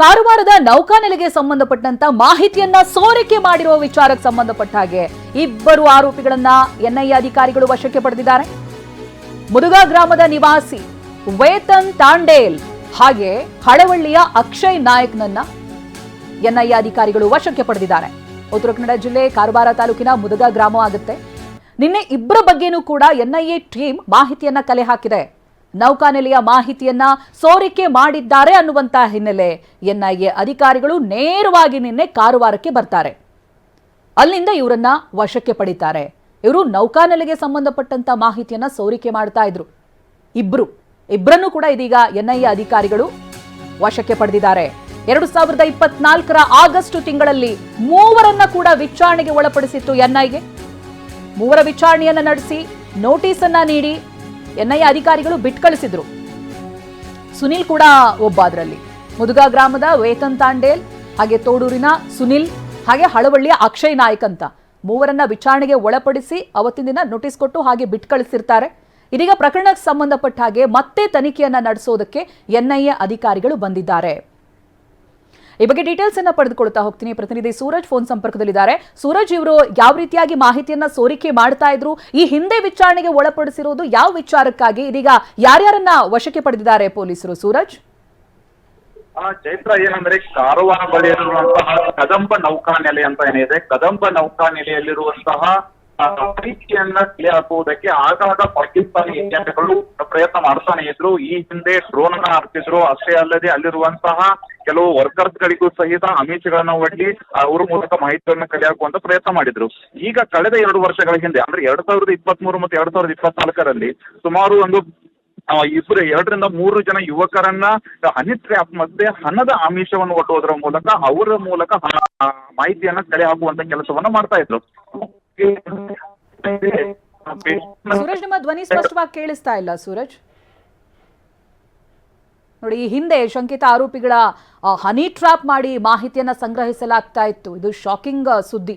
ಕಾರವಾರದ ನೌಕಾನೆಲೆಗೆ ಸಂಬಂಧಪಟ್ಟಂತ ಮಾಹಿತಿಯನ್ನ ಸೋರಿಕೆ ಮಾಡಿರುವ ವಿಚಾರಕ್ಕೆ ಸಂಬಂಧಪಟ್ಟ ಹಾಗೆ ಇಬ್ಬರು ಆರೋಪಿಗಳನ್ನ ಎನ್ಐಎ ಅಧಿಕಾರಿಗಳು ವಶಕ್ಕೆ ಪಡೆದಿದ್ದಾರೆ. ಮುದುಗಾ ಗ್ರಾಮದ ನಿವಾಸಿ ವೇತನ್ ತಾಂಡೇಲ್ ಹಾಗೆ ಹಳವಳ್ಳಿಯ ಅಕ್ಷಯ್ ನಾಯಕ್ನನ್ನ ಎನ್ಐಎ ಅಧಿಕಾರಿಗಳು ವಶಕ್ಕೆ ಪಡೆದಿದ್ದಾರೆ. ಉತ್ತರ ಕನ್ನಡ ಜಿಲ್ಲೆ ಕಾರವಾರ ತಾಲೂಕಿನ ಮುದುಗ ಗ್ರಾಮ ಆಗುತ್ತೆ. ನಿನ್ನೆ ಇಬ್ಬರ ಬಗ್ಗೆನೂ ಕೂಡ ಎನ್ಐಎ ಟೀಮ್ ಮಾಹಿತಿಯನ್ನ ಕಲೆ ಹಾಕಿದೆ. ನೌಕಾನೆಲೆಯ ಮಾಹಿತಿಯನ್ನ ಸೋರಿಕೆ ಮಾಡಿದ್ದಾರೆ ಅನ್ನುವಂತ ಹಿನ್ನೆಲೆ ಎನ್ಐಎ ಅಧಿಕಾರಿಗಳು ನೇರವಾಗಿ ನಿನ್ನೆ ಕಾರವಾರಕ್ಕೆ ಬರ್ತಾರೆ. ಅಲ್ಲಿಂದ ಇವರನ್ನ ವಶಕ್ಕೆ ಪಡಿತಾರೆ. ಇವರು ನೌಕಾನೆಲೆಗೆ ಸಂಬಂಧಪಟ್ಟಂತ ಮಾಹಿತಿಯನ್ನ ಸೋರಿಕೆ ಮಾಡ್ತಾ ಇದ್ರು. ಇಬ್ರು ಇಬ್ಬರನ್ನು ಕೂಡ ಇದೀಗ ಎನ್ಐಎ ಅಧಿಕಾರಿಗಳು ವಶಕ್ಕೆ ಪಡೆದಿದ್ದಾರೆ. ಎರಡು ಸಾವಿರದ ಇಪ್ಪತ್ನಾಲ್ಕರ ಆಗಸ್ಟ್ ತಿಂಗಳಲ್ಲಿ ಮೂವರನ್ನ ಕೂಡ ವಿಚಾರಣೆಗೆ ಒಳಪಡಿಸಿತ್ತು ಎನ್ಐಎ. ಮೂವರ ವಿಚಾರಣೆಯನ್ನ ನಡೆಸಿ ನೋಟಿಸ್ ನೀಡಿ ಎನ್ಐಎ ಅಧಿಕಾರಿಗಳು ಬಿಟ್ ಕಳಿಸಿದ್ರು ಸುನಿಲ್ ಕೂಡ ಒಬ್ಬ ಅದರಲ್ಲಿ. ಮುದುಗ ಗ್ರಾಮದ ವೇತನ್ ತಾಂಡೇಲ್, ಹಾಗೆ ತೋಡೂರಿನ ಸುನಿಲ್, ಹಾಗೆ ಹಳವಳ್ಳಿಯ ಅಕ್ಷಯ್ ನಾಯಕ್ ಅಂತ ಮೂವರನ್ನ ವಿಚಾರಣೆಗೆ ಒಳಪಡಿಸಿ ಅವತ್ತಿನ ದಿನ ನೋಟಿಸ್ ಕೊಟ್ಟು ಹಾಗೆ ಬಿಟ್ ಕಳಿಸಿರ್ತಾರೆ ಇದೀಗ ಪ್ರಕರಣಕ್ಕೆ ಸಂಬಂಧಪಟ್ಟ ಹಾಗೆ ಮತ್ತೆ ತನಿಖೆಯನ್ನ ನಡೆಸೋದಕ್ಕೆ ಎನ್ಐಎ ಅಧಿಕಾರಿಗಳು ಬಂದಿದ್ದಾರೆ. ಈ ಬಗ್ಗೆ ಡೀಟೇಲ್ಸ್ ಅನ್ನ ಪಡೆದುಕೊಳ್ತಾ ಹೋಗ್ತೀನಿ. ಪ್ರತಿನಿಧಿ ಸೂರಜ್ ಫೋನ್ ಸಂಪರ್ಕದಲ್ಲಿದ್ದಾರೆ. ಸೂರಜ್ ಇವರು ಯಾವ ರೀತಿಯಾಗಿ ಮಾಹಿತಿಯನ್ನ ಸೋರಿಕೆ ಮಾಡ್ತಾ ಇದ್ರು? ಈ ಹಿಂದೆ ವಿಚಾರಣೆಗೆ ಒಳಪಡಿಸಿರುವುದು ಯಾವ ವಿಚಾರಕ್ಕಾಗಿ? ಇದೀಗ ಯಾರ್ಯಾರನ್ನ ವಶಕ್ಕೆ ಪಡೆದಿದ್ದಾರೆ ಪೊಲೀಸರು? ಸೂರಜ್? ಚೈತ್ರ ಏನಂದ್ರೆ ಕಾರವಾರ ಬಳಿಯಲ್ಲಿರುವಂತಹ ಕದಂಬ ನೌಕಾನೆಲೆ ಅಂತ ಏನಿದೆ ಕದಂಬ ನೌಕಾನೆಲೆಯಲ್ಲಿರುವಂತಹ ಆ, ಮಾಹಿತಿಯನ್ನ ಕಲೆ ಹಾಕುವುದಕ್ಕೆ ಆಗಾಗ ಪಾಕಿಸ್ತಾನಿ ಏಜೆಂಟ್ಗಳು ಪ್ರಯತ್ನ ಮಾಡ್ತಾನೆ ಇದ್ರು. ಈ ಹಿಂದೆ ಡ್ರೋನ್ ಅನ್ನ ಹಾಕ್ತಿದ್ರು ಅಷ್ಟೇ ಅಲ್ಲದೆ ಅಲ್ಲಿರುವಂತಹ ಕೆಲವು ವರ್ಕರ್ಸ್ ಗಳಿಗೂ ಸಹಿತ ಆಮಿಷಗಳನ್ನ ಒಡ್ಡಿ ಅವ್ರ ಮೂಲಕ ಮಾಹಿತಿಯನ್ನ ಕಲೆ ಹಾಕುವಂತ ಪ್ರಯತ್ನ ಮಾಡಿದ್ರು. ಈಗ ಕಳೆದ ಎರಡು ವರ್ಷಗಳ ಹಿಂದೆ, ಅಂದ್ರೆ ಎರಡ್ ಸಾವಿರದ ಇಪ್ಪತ್ತ್ ಮೂರು ಮತ್ತು ಎರಡ್ ಸಾವಿರದ ಇಪ್ಪತ್ನಾಲ್ಕರಲ್ಲಿ ಸುಮಾರು ಒಂದು ಇಬ್ಬರು ಎರಡರಿಂದ ಮೂರು ಜನ ಯುವಕರನ್ನ ಅನಿತ್ರೆ ಮಧ್ಯೆ ಹಣದ ಆಮಿಷವನ್ನು ಒಡ್ಡುವುದರ ಮೂಲಕ ಅವರ ಮೂಲಕ ಮಾಹಿತಿಯನ್ನ ಕಲೆ ಹಾಕುವಂತ ಕೆಲಸವನ್ನ ಮಾಡ್ತಾ ಇದ್ರು. ಸೂರಜ್, ನಿಮ್ಮ ಧ್ವನಿ ಸ್ಪಷ್ಟವಾಗಿ ಕೇಳಿಸ್ತಾ ಇಲ್ಲ, ಸೂರಜ್? ನೋಡಿ ಈ ಹಿಂದೆ ಶಂಕಿತ ಆರೋಪಿಗಳ ಹನಿ ಟ್ರಾಪ್ ಮಾಡಿ ಮಾಹಿತಿಯನ್ನು ಸಂಗ್ರಹಿಸಲಾಗ್ತಾ ಇತ್ತು. ಇದು ಶಾಕಿಂಗ್ ಸುದ್ದಿ.